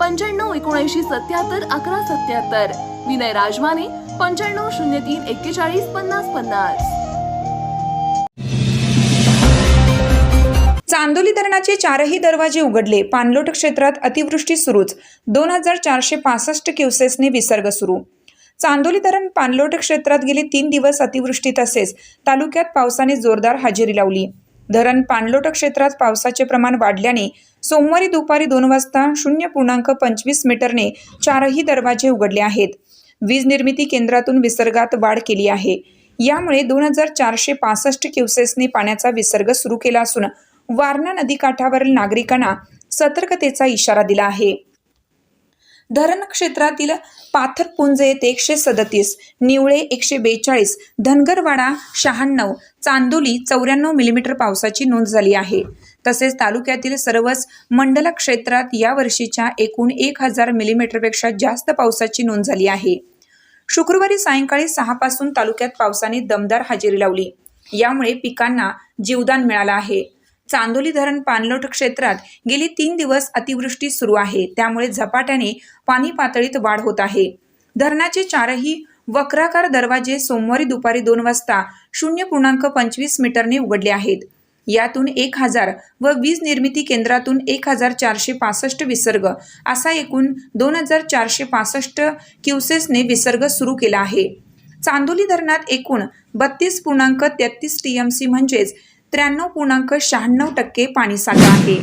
पंच्याण्णव एकोणऐंशी सत्याहत्तर अकरा सत्याहत्तर. विनय राजमाने पंच्याण्णव शून्य तीन एक्केचाळीस पन्नास पन्नास. चांदोली धरणाचे चारही दरवाजे उघडले. पाणलोट क्षेत्रात अतिवृष्टी सुरूच. दोन हजार चारशे पासष्ट क्युसेसने विसर्ग सुरू. चांदोली धरण पाणलोट क्षेत्रात गेले तीन दिवस अतिवृष्टी तसेच तालुक्यात पावसाने जोरदार हजेरी लावली. धरण पाणलोट क्षेत्रात पावसाचे प्रमाण वाढल्याने सोमवारी दुपारी दोन वाजता शून्य पूर्णांक पंचवीस मीटरने चारही दरवाजे उघडले आहेत. वीज निर्मिती केंद्रातून विसर्गात वाढ केली आहे. यामुळे दोन हजार चारशे पासष्ट क्युसेसने पाण्याचा विसर्ग सुरू केला असून वारणा नदीकाठावरील नागरिकांना सतर्कतेचा इशारा दिला आहे. धरण क्षेत्रातील पाथरपुंज येथे एकशे सदतीस निवळे एकशे बेचाळीस धनगरवाडा शहाण्णव चांदोली चौऱ्याण्णव मिलीमीटर पावसाची नोंद झाली आहे. तसेच तालुक्यातील सर्वच मंडल क्षेत्रात या वर्षीच्या एकूण एक हजार मिलीमीटरपेक्षा जास्त पावसाची नोंद झाली आहे. शुक्रवारी सायंकाळी सहापासून तालुक्यात पावसाने दमदार हजेरी लावली. यामुळे पिकांना जीवदान मिळालं आहे. चांदोली धरण पाणलोट क्षेत्रात गेली तीन दिवस अतिवृष्टी सुरू आहे. त्यामुळे झपाट्याने पाणी पातळीत वाढ होत आहे. धरणाचे चारही वक्राकार दरवाजे सोमवारी दुपारी दोन वाजता शून्य पूर्णांक पंचवीस मीटरने उघडले आहेत. यातून एक हजार व वीज निर्मिती केंद्रातून एक हजार चारशे पासष्ट विसर्ग असा एकूण दोन हजार चारशे पासष्ट क्युसेसने विसर्ग सुरू केला आहे. चांदोली धरणात एकूण बत्तीस पूर्णांक तेहतीस टी एम सी म्हणजेच त्र्याण्णव पूर्णांक शहाण्णव टक्के पाणीसाठा आहे.